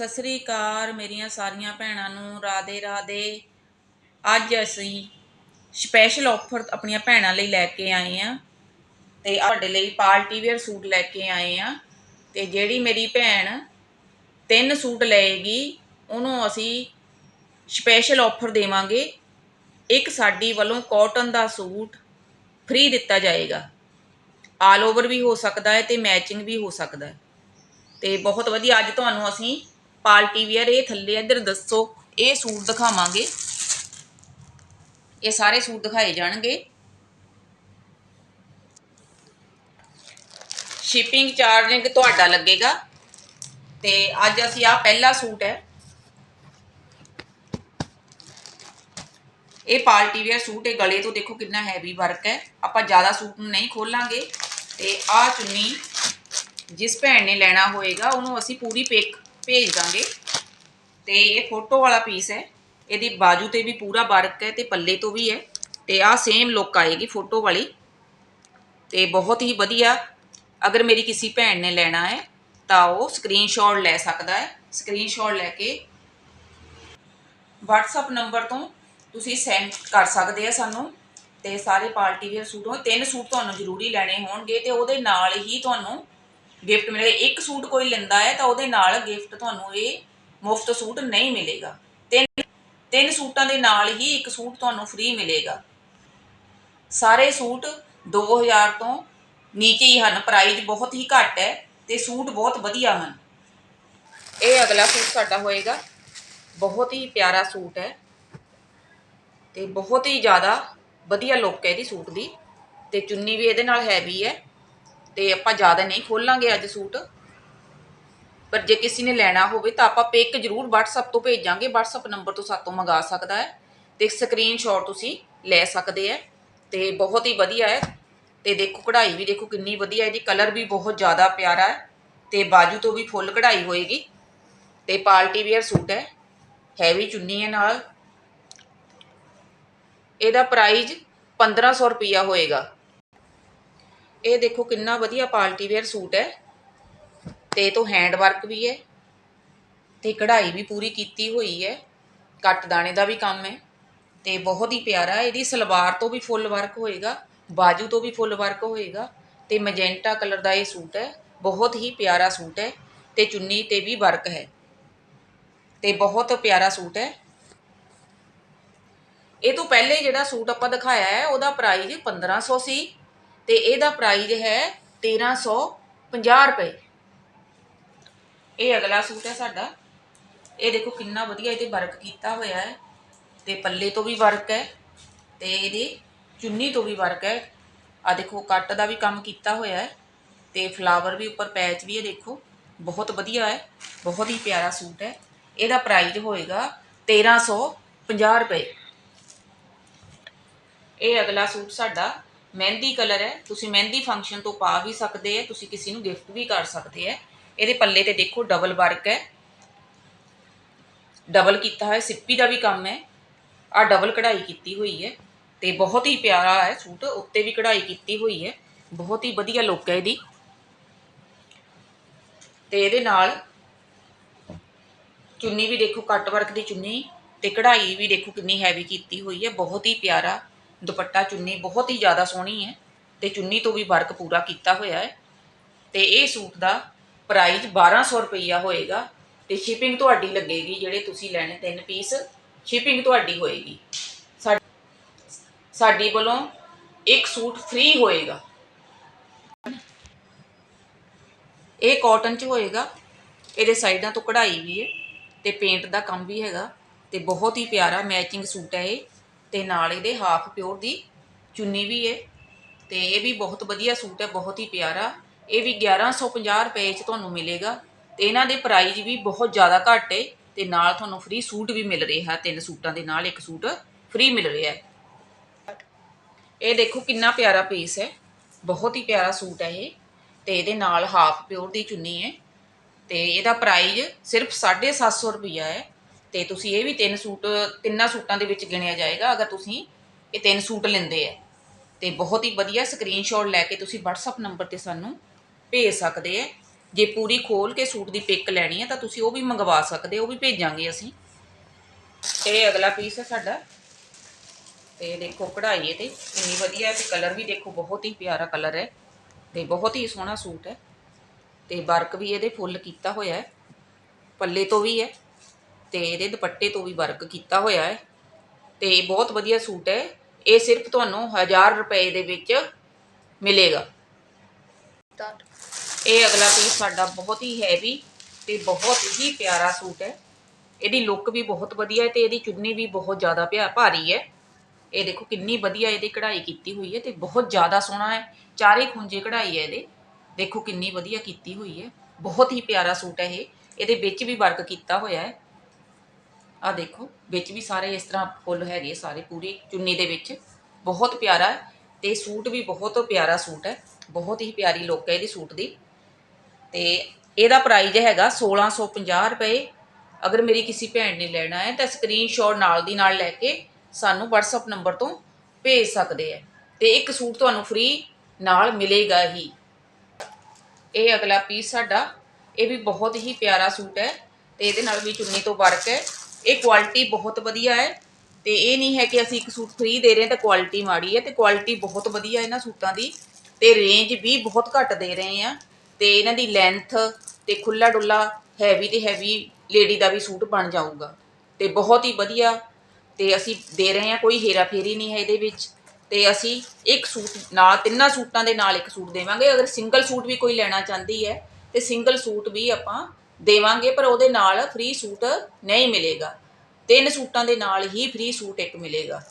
ਸਤਿ ਸ੍ਰੀ ਅਕਾਲ ਮੇਰੀਆਂ ਸਾਰੀਆਂ ਭੈਣਾਂ ਨੂੰ ਰਾਦੇ ਰਾਦੇ ਅੱਜ ਅਸੀਂ ਸਪੈਸ਼ਲ ਆਫਰ ਆਪਣੀਆਂ ਭੈਣਾਂ ਲਈ ਲੈ ਕੇ ਆਏ ਆ ਤੇ ਤੁਹਾਡੇ ਲਈ ਪਾਰਟੀ ਵੇਅਰ ਸੂਟ ਲੈ ਕੇ ਆਏ ਆ ਤੇ ਜਿਹੜੀ ਮੇਰੀ ਭੈਣ ਤਿੰਨ ਸੂਟ ਲਏਗੀ, ਉਹਨੂੰ ਅਸੀਂ ਸਪੈਸ਼ਲ ਆਫਰ ਦੇਵਾਂਗੇ। ਇੱਕ ਸਾਡੀ ਵੱਲੋਂ ਕਾਟਨ ਦਾ ਸੂਟ ਫ੍ਰੀ ਦਿੱਤਾ ਜਾਏਗਾ। ਆਲ ਓਵਰ ਵੀ ਹੋ ਸਕਦਾ ਹੈ ਤੇ ਮੈਚਿੰਗ ਵੀ ਹੋ ਸਕਦਾ ਹੈ। ਤੇ ਬਹੁਤ ਵਧੀਆ, ਅੱਜ ਤੁਹਾਨੂੰ ਅਸੀਂ ਪਾਰਟੀ ਵੇਅਰ ਇਹ ਥੱਲੇ ਇੱਧਰ ਦੱਸੋ, ਇਹ ਸੂਟ ਦਿਖਾਵਾਂਗੇ। ਇਹ ਸਾਰੇ ਸੂਟ ਦਿਖਾਏ ਜਾਣਗੇ। ਸ਼ਿਪਿੰਗ ਚਾਰਜ ਤੁਹਾਡਾ ਲੱਗੇਗਾ। ਤੇ ਅੱਜ ਅਸੀਂ ਆ ਪਹਿਲਾ ਸੂਟ ਹੈ। ਇਹ ਪਾਰਟੀ ਵੇਅਰ ਸੂਟ ਹੈ ਗਲੇ ਤੋਂ ਦੇਖੋ ਕਿੰਨਾ ਹੈਵੀ ਵਰਕ ਹੈ। ਆਪਾਂ ਜ਼ਿਆਦਾ ਸੂਟ ਨੂੰ ਨਹੀਂ ਖੋਲਾਂਗੇ। ਤੇ ਆ ਚੁੰਨੀ ਜਿਸ ਭੈਣ ਨੇ ਲੈਣਾ ਹੋਏਗਾ, ਉਹਨੂੰ ਅਸੀਂ ਪੂਰੀ ਪਿਕ ਭੇਜ ਦਾਂਗੇ। ਤੇ ਇਹ ਫੋਟੋ ਵਾਲਾ ਪੀਸ ਹੈ। ਇਹਦੀ ਬਾਜੂ ਤੇ ਵੀ ਪੂਰਾ ਵਰਕ ਹੈ ਤੇ ਪੱਲੇ ਤੋਂ ਵੀ ਹੈ। ਤੇ ਆ ਸੇਮ ਲੁੱਕ ਆਏਗੀ ਫੋਟੋ ਵਾਲੀ। ਤੇ ਬਹੁਤ ਹੀ ਵਧੀਆ, ਅਗਰ ਮੇਰੀ ਕਿਸੇ ਭੈਣ ਨੇ ਲੈਣਾ ਹੈ, ਤਾਂ ਉਹ ਸਕਰੀਨਸ਼ਾਟ ਲੈ ਸਕਦਾ ਹੈ। ਸਕਰੀਨਸ਼ਾਟ ਲੈ ਕੇ WhatsApp ਨੰਬਰ ਤੋਂ ਤੁਸੀਂ ਸੈਂਡ ਕਰ ਸਕਦੇ ਆ ਸਾਨੂੰ। ਤੇ ਸਾਰੇ ਪਾਰਟੀ ਵੇਅਰ ਸੂਟ ਹੋ ਤਿੰਨ ਸੂਟ ਤੁਹਾਨੂੰ ਜ਼ਰੂਰੀ ਲੈਣੇ ਹੋਣਗੇ ਤੇ ਉਹਦੇ ਨਾਲ ਹੀ ਤੁਹਾਨੂੰ ਗਿਫਟ ਮਿਲੇਗਾ ਇੱਕ ਸੂਟ ਕੋਈ ਲੈਂਦਾ ਹੈ ਤਾਂ ਉਹਦੇ ਨਾਲ ਗਿਫਟ ਤੁਹਾਨੂੰ ਇਹ ਮੁਫਤ ਸੂਟ ਨਹੀਂ ਮਿਲੇਗਾ। ਤਿੰਨ ਤਿੰਨ ਸੂਟਾਂ ਦੇ ਨਾਲ ਹੀ ਇੱਕ ਸੂਟ ਤੁਹਾਨੂੰ ਫ੍ਰੀ ਮਿਲੇਗਾ। ਸਾਰੇ ਸੂਟ 2000 ਤੋਂ ਨੀਚੇ ਹੀ ਹਨ ਪ੍ਰਾਈਸ ਬਹੁਤ ਹੀ ਘੱਟ ਹੈ ਤੇ ਸੂਟ ਬਹੁਤ ਵਧੀਆ ਹਨ। ਇਹ ਅਗਲਾ ਸੂਟ ਸਾਡਾ ਹੋਏਗਾ। ਬਹੁਤ ਹੀ ਪਿਆਰਾ ਸੂਟ ਹੈ ਤੇ ਬਹੁਤ ਹੀ ਜ਼ਿਆਦਾ ਵਧੀਆ ਲੁੱਕ ਹੈ ਇਹਦੀ ਸੂਟ ਦੀ ਤੇ ਚੁੰਨੀ ਵੀ ਇਹਦੇ ਨਾਲ ਹੈਵੀ ਹੈ। ਤੇ ਆਪਾਂ ਜ਼ਿਆਦਾ ਨਹੀਂ ਖੋਲਾਂਗੇ ਅੱਜ ਸੂਟ। ਪਰ ਜੇ ਕਿਸੇ ਨੇ ਲੈਣਾ ਹੋਵੇ ਤਾਂ ਆਪਾਂ ਪਿਕ ਜ਼ਰੂਰ WhatsApp ਤੋਂ ਭੇਜਾਂਗੇ, WhatsApp ਨੰਬਰ ਤੋਂ ਸਾਤੋਂ ਮੰਗਾ ਸਕਦਾ ਹੈ ਤੇ ਸਕਰੀਨਸ਼ਾਟ ਤੁਸੀਂ ਲੈ ਸਕਦੇ ਹੈ ਤੇ ਬਹੁਤ ਹੀ ਵਧੀਆ ਹੈ ਤੇ ਦੇਖੋ ਕਢਾਈ ਵੀ ਦੇਖੋ ਕਿੰਨੀ ਵਧੀਆ ਇਹਦੀ ਕਲਰ ਵੀ ਬਹੁਤ ਜ਼ਿਆਦਾ ਪਿਆਰਾ ਹੈ ਤੇ ਬਾਜੂ ਤੋਂ ਵੀ ਫੁੱਲ ਕਢਾਈ ਹੋਏਗੀ ਤੇ ਪਾਰਟੀ ਵੇਅਰ ਸੂਟ ਹੈ ਹੈਵੀ ਚੁੰਨੀ ਹੈ ਨਾਲ। ਇਹਦਾ ਪ੍ਰਾਈਸ 1500 ਰੁਪਿਆ ਹੋਏਗਾ। ਇਹ ਦੇਖੋ ਕਿੰਨਾ ਵਧੀਆ ਪਾਰਟੀ ਵੇਅਰ ਸੂਟ ਹੈ। ਤੇ ਇਹ ਤੋਂ ਹੈਂਡ ਵਰਕ ਵੀ ਹੈ ਤੇ ਕਢਾਈ ਵੀ ਪੂਰੀ ਕੀਤੀ ਹੋਈ ਹੈ। ਕੱਟ ਦਾਣੇ ਦਾ ਵੀ ਕੰਮ ਹੈ ਤੇ ਬਹੁਤ ਹੀ ਪਿਆਰਾ ਇਹਦੀ ਸਲਵਾਰ ਤੋਂ ਵੀ ਫੁੱਲ ਵਰਕ ਹੋਏਗਾ, ਬਾਜੂ ਤੋਂ ਵੀ ਫੁੱਲ ਵਰਕ ਹੋਏਗਾ ਤੇ ਮੈਜੈਂਟਾ ਕਲਰ ਦਾ ਇਹ ਸੂਟ ਹੈ। ਬਹੁਤ ਹੀ ਪਿਆਰਾ ਸੂਟ ਹੈ ਤੇ ਚੁੰਨੀ ਤੇ ਵੀ ਵਰਕ ਹੈ। ਤੇ ਬਹੁਤ ਪਿਆਰਾ ਸੂਟ ਹੈ। ਇਹ ਤੋਂ ਪਹਿਲੇ ਜਿਹੜਾ ਸੂਟ ਆਪਾਂ ਦਿਖਾਇਆ ਹੈ, ਉਹਦਾ ਪ੍ਰਾਈਸ 1500 ਸੀ। ਤੇ ਇਹਦਾ ਪ੍ਰਾਈਜ਼ ਹੈ 1350 ਰੁਪਏ। ਇਹ ਅਗਲਾ ਸੂਟ ਹੈ ਸਾਡਾ। ਇਹ ਦੇਖੋ ਕਿੰਨਾ ਵਧੀਆ ਇਹਦੇ ਵਰਕ ਕੀਤਾ ਹੋਇਆ ਹੈ। ਤੇ ਪੱਲੇ ਤੋਂ ਵੀ ਵਰਕ ਹੈ ਤੇ ਇਹਦੀ ਚੁੰਨੀ ਤੋਂ ਵੀ ਵਰਕ ਹੈ। ਆ ਦੇਖੋ, ਕੱਟ ਦਾ ਵੀ ਕੰਮ ਕੀਤਾ ਹੋਇਆ ਹੈ ਤੇ ਫਲਾਵਰ ਵੀ ਉੱਪਰ ਪੈਚ ਵੀ ਹੈ, ਦੇਖੋ। ਬਹੁਤ ਵਧੀਆ ਹੈ, ਬਹੁਤ ਹੀ ਪਿਆਰਾ ਸੂਟ ਹੈ। ਇਹਦਾ ਪ੍ਰਾਈਸ ਹੋਏਗਾ 1350 ਰੁਪਏ। ਇਹ ਅਗਲਾ ਸੂਟ ਸਾਡਾ ਮਹਿੰਦੀ ਕਲਰ ਹੈ, ਤੁਸੀਂ ਮਹਿੰਦੀ ਫੰਕਸ਼ਨ ਤੋਂ ਪਾ ਵੀ ਸਕਦੇ ਹੈ, ਤੁਸੀਂ ਕਿਸੇ ਨੂੰ ਗਿਫਟ ਵੀ ਕਰ ਸਕਦੇ ਹੈ। ਇਹਦੇ ਪੱਲੇ ਤੇ ਦੇਖੋ ਡਬਲ ਵਰਕ ਹੈ। ਡਬਲ ਕੀਤਾ ਹੋਇਆ, ਸਿੱਪੀ ਦਾ ਵੀ ਕੰਮ ਹੈ। ਆ ਡਬਲ ਕਢਾਈ ਕੀਤੀ ਹੋਈ ਹੈ ਤੇ ਬਹੁਤ ਹੀ ਪਿਆਰਾ ਹੈ ਸੂਟ, ਉੱਤੇ ਵੀ ਕਢਾਈ ਕੀਤੀ ਹੋਈ ਹੈ। ਬਹੁਤ ਹੀ ਵਧੀਆ ਲੁੱਕ ਹੈ ਇਹਦੀ। ਤੇ ਇਹਦੇ ਨਾਲ ਚੁੰਨੀ ਵੀ ਦੇਖੋ ਕੱਟ ਵਰਕ ਦੀ ਚੁੰਨੀ ਤੇ ਕਢਾਈ ਵੀ ਦੇਖੋ ਕਿੰਨੀ ਹੈਵੀ ਕੀਤੀ ਹੋਈ ਹੈ, ਬਹੁਤ ਹੀ ਪਿਆਰਾ। ਦੁਪੱਟਾ ਚੁੰਨੀ ਬਹੁਤ ਹੀ ਜ਼ਿਆਦਾ ਸੋਹਣੀ ਹੈ ਤੇ ਚੁੰਨੀ ਤੋਂ ਵੀ ਵਰਕ ਪੂਰਾ ਕੀਤਾ ਹੋਇਆ ਹੈ। ਤੇ ਇਹ ਸੂਟ ਦਾ ਪ੍ਰਾਈਸ 1200 ਰੁਪਈਆ ਹੋਏਗਾ ਤੇ ਸ਼ਿਪਿੰਗ ਤੁਹਾਡੀ ਲੱਗੇਗੀ ਜਿਹੜੇ ਤੁਸੀਂ ਲੈਣੇ ਤਿੰਨ ਪੀਸ ਸ਼ਿਪਿੰਗ ਤੁਹਾਡੀ ਹੋਏਗੀ। ਸਾ- ਸਾਡੀ ਵੱਲੋਂ ਇੱਕ ਸੂਟ ਫ੍ਰੀ ਹੋਏਗਾ। ਇਹ ਕਾਟਨ ਚ ਹੋਏਗਾ, ਇਹਦੇ ਸਾਈਡਾਂ ਤੋਂ ਕਢਾਈ ਵੀ ਹੈ ਤੇ ਪੇਂਟ ਦਾ ਕੰਮ ਵੀ ਹੈਗਾ ਤੇ ਬਹੁਤ ਹੀ ਪਿਆਰਾ ਮੈਚਿੰਗ ਸੂਟ ਹੈ ਇਹ। ਤੇ ਨਾਲ ਇਹਦੇ ਹਾਫ ਪਿਓਰ ਦੀ ਚੁੰਨੀ ਵੀ ਹੈ ਤੇ ਇਹ ਵੀ ਬਹੁਤ ਵਧੀਆ ਸੂਟ ਹੈ, ਬਹੁਤ ਹੀ ਪਿਆਰਾ। ਇਹ ਵੀ 1150 ਰੁਪਏ ਚ ਤੁਹਾਨੂੰ ਮਿਲੇਗਾ ਤੇ ਇਹਨਾਂ ਦੇ ਪ੍ਰਾਈਜ਼ ਵੀ ਬਹੁਤ ਜ਼ਿਆਦਾ ਘੱਟ ਏ ਤੇ ਨਾਲ ਤੁਹਾਨੂੰ ਫ੍ਰੀ ਸੂਟ ਵੀ ਮਿਲ ਰਿਹਾ, ਤਿੰਨ ਸੂਟਾਂ ਦੇ ਨਾਲ ਇੱਕ ਸੂਟ ਫ੍ਰੀ ਮਿਲ ਰਿਹਾ ਹੈ। ਇਹ ਦੇਖੋ ਕਿੰਨਾ ਪਿਆਰਾ ਪੀਸ ਹੈ, ਬਹੁਤ ਹੀ ਪਿਆਰਾ ਸੂਟ ਹੈ ਇਹ, ਤੇ ਇਹਦੇ ਨਾਲ ਹਾਫ ਪਿਓਰ ਦੀ ਚੁੰਨੀ ਹੈ ਤੇ ਇਹਦਾ ਪ੍ਰਾਈਜ਼ ਸਿਰਫ 750 ਰੁਪਈਆ ਹੈ। ਤੇ ਤੁਸੀਂ ਇਹ ਵੀ ਤਿੰਨ ਸੂਟ, ਤਿੰਨਾਂ ਸੂਟਾਂ ਦੇ ਵਿੱਚ ਗਿਣਿਆ ਜਾਏਗਾ, ਅਗਰ ਤੁਸੀਂ ਇਹ ਤਿੰਨ ਸੂਟ ਲੈਂਦੇ ਆ। ਤੇ ਬਹੁਤ ਹੀ ਵਧੀਆ ਸਕਰੀਨਸ਼ਾਟ ਲੈ ਕੇ ਤੁਸੀਂ WhatsApp ਨੰਬਰ ਤੇ ਸਾਨੂੰ ਭੇਜ ਸਕਦੇ ਆ। ਜੇ ਪੂਰੀ ਖੋਲ ਕੇ ਸੂਟ ਦੀ ਪਿਕ ਲੈਣੀ ਹੈ ਤਾਂ ਤੁਸੀਂ ਉਹ ਵੀ ਮੰਗਵਾ ਸਕਦੇ ਹੋ ਉਹ ਵੀ ਭੇਜਾਂਗੇ ਅਸੀਂ। ਇਹ ਅਗਲਾ ਪੀਸ ਹੈ ਸਾਡਾ। ਤੇ ਦੇਖੋ ਕਢਾਈ ਇਹਦੇ ਇੰਨੀ ਵਧੀਆ ਹੈ ਤੇ ਕਲਰ ਵੀ ਦੇਖੋ, ਬਹੁਤ ਹੀ ਪਿਆਰਾ ਕਲਰ ਹੈ। ਤੇ ਬਹੁਤ ਹੀ ਸੋਹਣਾ ਸੂਟ ਹੈ। ਤੇ ਵਰਕ ਵੀ ਇਹਦੇ ਫੁੱਲ ਕੀਤਾ ਹੋਇਆ ਹੈ। ਪੱਲੇ ਤੋਂ ਵੀ ਹੈ। ਤੇ ਇਹਦੇ ਦੁਪੱਟੇ ਤੋਂ ਵੀ ਵਰਕ ਕੀਤਾ ਹੋਇਆ ਹੈ ਤੇ ਬਹੁਤ ਵਧੀਆ ਸੂਟ ਹੈ। ਇਹ ਸਿਰਫ ਤੁਹਾਨੂੰ 1000 ਰੁਪਏ ਦੇ ਵਿੱਚ ਮਿਲੇਗਾ। ਇਹ ਅਗਲਾ ਪੀਸ ਸਾਡਾ ਬਹੁਤ ਹੀ ਹੈਵੀ ਤੇ ਬਹੁਤ ਹੀ ਪਿਆਰਾ ਸੂਟ ਹੈ। ਇਹਦੀ ਲੁੱਕ ਵੀ ਬਹੁਤ ਵਧੀਆ ਹੈ ਤੇ ਇਹਦੀ ਚੁੰਨੀ ਵੀ ਬਹੁਤ ਜ਼ਿਆਦਾ ਪਿਆ ਭਾਰੀ ਹੈ। ਇਹ ਦੇਖੋ ਕਿੰਨੀ ਵਧੀਆ ਇਹਦੀ ਕਢਾਈ ਕੀਤੀ ਹੋਈ ਹੈ ਤੇ ਬਹੁਤ ਜ਼ਿਆਦਾ ਸੋਹਣਾ ਹੈ। ਚਾਰੇ ਖੁੰਝੇ ਕਢਾਈ ਹੈ ਇਹਦੇ। ਦੇਖੋ ਕਿੰਨੀ ਵਧੀਆ ਕੀਤੀ ਹੋਈ ਹੈ। ਬਹੁਤ ਹੀ ਪਿਆਰਾ ਸੂਟ ਹੈ ਇਹ। ਇਹਦੇ ਵਿੱਚ ਵੀ ਵਰਕ ਕੀਤਾ ਹੋਇਆ ਹੈ। ਆ ਦੇਖੋ, ਵਿੱਚ ਵੀ ਸਾਰੇ ਇਸ ਤਰ੍ਹਾਂ ਫੁੱਲ ਹੈਗੇ ਸਾਰੇ, ਪੂਰੀ ਚੁੰਨੀ ਦੇ ਵਿੱਚ। ਬਹੁਤ ਪਿਆਰਾ ਹੈ ਤੇ ਸੂਟ ਵੀ ਬਹੁਤ ਪਿਆਰਾ ਸੂਟ ਹੈ। ਬਹੁਤ ਹੀ ਪਿਆਰੀ ਲੁੱਕ ਹੈ ਇਹਦੀ ਸੂਟ ਦੀ। ਤੇ ਇਹਦਾ ਪ੍ਰਾਈਸ ਹੈਗਾ 1650 ਰੁਪਏ। ਅਗਰ ਮੇਰੀ ਕਿਸੇ ਭੈਣ ਨੇ ਲੈਣਾ ਹੈ ਤਾਂ ਸਕਰੀਨਸ਼ਾਟ ਨਾਲ ਦੀ ਨਾਲ ਲੈ ਕੇ ਸਾਨੂੰ WhatsApp ਨੰਬਰ ਤੋਂ ਭੇਜ ਸਕਦੇ ਹੈ। ਤੇ ਇੱਕ ਸੂਟ ਤੁਹਾਨੂੰ ਫ੍ਰੀ ਨਾਲ ਮਿਲੇਗਾ ਹੀ। ਇਹ ਅਗਲਾ ਪੀਸ ਸਾਡਾ, ਇਹ ਵੀ ਬਹੁਤ ਹੀ ਪਿਆਰਾ ਸੂਟ ਹੈ ਤੇ ਇਹਦੇ ਨਾਲ ਵੀ ਚੁੰਨੀ ਤੋਂ ਵਰਕ ਹੈ। ਇਹ ਕੁਆਲਿਟੀ ਬਹੁਤ ਵਧੀਆ ਹੈ ਤੇ ਇਹ ਨਹੀਂ ਹੈ ਕਿ ਅਸੀਂ ਇੱਕ ਸੂਟ ਫ੍ਰੀ ਦੇ ਰਹੇ ਹਾਂ ਤਾਂ ਕੁਆਲਿਟੀ ਮਾੜੀ ਹੈ ਤੇ ਕੁਆਲਿਟੀ ਬਹੁਤ ਵਧੀਆ ਇਹਨਾਂ ਸੂਟਾਂ ਦੀ ਤੇ ਰੇਂਜ ਵੀ ਬਹੁਤ ਘੱਟ ਦੇ ਰਹੇ ਆ ਤੇ ਇਹਨਾਂ ਦੀ ਲੈਂਥ ਤੇ ਖੁੱਲਾ ਡੁੱਲਾ ਹੈਵੀ ਤੇ ਹੈਵੀ ਲੇਡੀ ਦਾ ਵੀ ਸੂਟ ਬਣ ਜਾਊਗਾ ਤੇ ਬਹੁਤ ਹੀ ਵਧੀਆ ਤੇ ਅਸੀਂ ਦੇ ਰਹੇ ਹਾਂ, ਕੋਈ ਹੇਰਾ ਫੇਰੀ ਨਹੀਂ ਹੈ ਇਹਦੇ ਵਿੱਚ ਤੇ ਅਸੀਂ ਇੱਕ ਸੂਟ ਨਾਲ ਤਿੰਨਾਂ ਸੂਟਾਂ ਦੇ ਨਾਲ ਇੱਕ ਸੂਟ ਦੇਵਾਂਗੇ, ਅਗਰ ਸਿੰਗਲ ਸੂਟ ਵੀ ਕੋਈ ਲੈਣਾ ਚਾਹੁੰਦੀ ਹੈ ਤੇ ਸਿੰਗਲ ਸੂਟ ਵੀ ਆਪਾਂ ਦੇਵਾਂਗੇ, ਪਰ ਉਹਦੇ ਨਾਲ ਫ੍ਰੀ ਸੂਟ ਨਹੀਂ ਮਿਲੇਗਾ। ਤਿੰਨ ਸੂਟਾਂ ਦੇ ਨਾਲ ਹੀ ਫ੍ਰੀ ਸੂਟ ਇੱਕ ਮਿਲੇਗਾ।